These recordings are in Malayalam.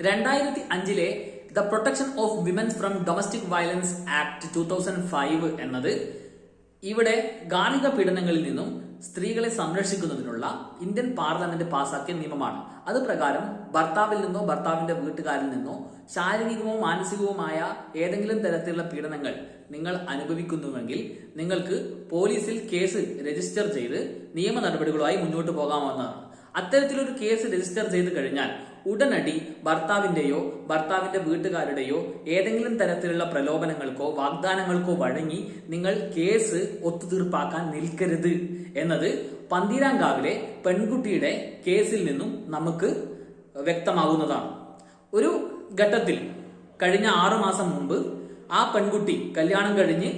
രണ്ടായിരത്തി അഞ്ചിലെ the protection of womens from domestic violence act two thousand five എന്നത് ഇവിടെ ഗാർഹിക പീഡനങ്ങളിൽ നിന്നും സ്ത്രീകളെ സംരക്ഷിക്കുന്നതിനുള്ള ഇന്ത്യൻ പാർലമെന്റ് പാസാക്കിയ നിയമമാണ്. അത് പ്രകാരം ഭർത്താവിൽ നിന്നോ ഭർത്താവിന്റെ വീട്ടുകാരിൽ നിന്നോ ശാരീരികമോ മാനസികവുമായ ഏതെങ്കിലും തരത്തിലുള്ള പീഡനങ്ങൾ നിങ്ങൾ അനുഭവിക്കുന്നുവെങ്കിൽ നിങ്ങൾക്ക് പോലീസിൽ കേസ് രജിസ്റ്റർ ചെയ്ത് നിയമ നടപടികളുമായി മുന്നോട്ട് പോകാമെന്നതാണ് അത്തരത്തിലൊരു കേസ് രജിസ്റ്റർ ചെയ്ത് കഴിഞ്ഞാൽ ഉടനടി ഭർത്താവിന്റെയോ ഭർത്താവിന്റെ വീട്ടുകാരുടെയോ ഏതെങ്കിലും തരത്തിലുള്ള പ്രലോഭനങ്ങൾക്കോ വാഗ്ദാനങ്ങൾക്കോ വഴങ്ങി നിങ്ങൾ കേസ് ഒത്തുതീർപ്പാക്കാൻ നിൽക്കരുത് എന്നത് പന്തീരാങ്കാവിലെ പെൺകുട്ടിയുടെ കേസിൽ നിന്നും നമുക്ക് വ്യക്തമാകുന്നതാണ്. ഒരു ഘട്ടത്തിൽ കഴിഞ്ഞ ആറു മാസം മുമ്പ് ആ പെൺകുട്ടി കല്യാണം കഴിഞ്ഞ്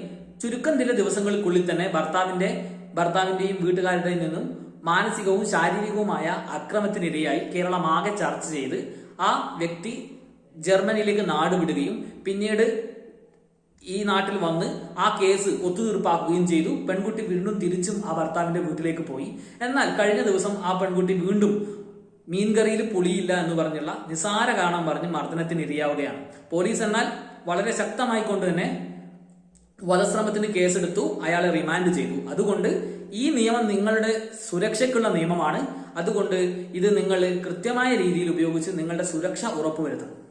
ചുരുക്കം ചില ദിവസങ്ങൾക്കുള്ളിൽ തന്നെ ഭർത്താവിന്റെ ഭർത്താവിന്റെയും വീട്ടുകാരുടെയും നിന്നും മാനസികവും ശാരീരികവുമായ അക്രമത്തിനിരയായി കേരളം ആകെ ചർച്ച ചെയ്ത് ആ വ്യക്തി ജർമ്മനിയിലേക്ക് നാടുവിടുകയും പിന്നീട് ഈ നാട്ടിൽ വന്ന് ആ കേസ് ഒത്തുതീർപ്പാക്കുകയും ചെയ്തു. പെൺകുട്ടി വീണ്ടും തിരിച്ചും ആ ഭർത്താവിന്റെ വീട്ടിലേക്ക് പോയി. എന്നാൽ കഴിഞ്ഞ ദിവസം ആ പെൺകുട്ടി വീണ്ടും മീൻകറിയിൽ പുളിയില്ല എന്ന് പറഞ്ഞുള്ള നിസാര കാരണം പറഞ്ഞ് മർദ്ദനത്തിന് ഇരയാവുകയാണ് പോലീസ് എന്നാൽ വളരെ ശക്തമായിക്കൊണ്ട് തന്നെ വധശ്രമത്തിന് കേസെടുത്തു അയാളെ റിമാൻഡ് ചെയ്തു. അതുകൊണ്ട് ഈ നിയമം നിങ്ങളുടെ സുരക്ഷയ്ക്കുള്ള നിയമമാണ്. അതുകൊണ്ട് ഇത് നിങ്ങൾ കൃത്യമായ രീതിയിൽ ഉപയോഗിച്ച് നിങ്ങളുടെ സുരക്ഷ ഉറപ്പുവരുത്തണം.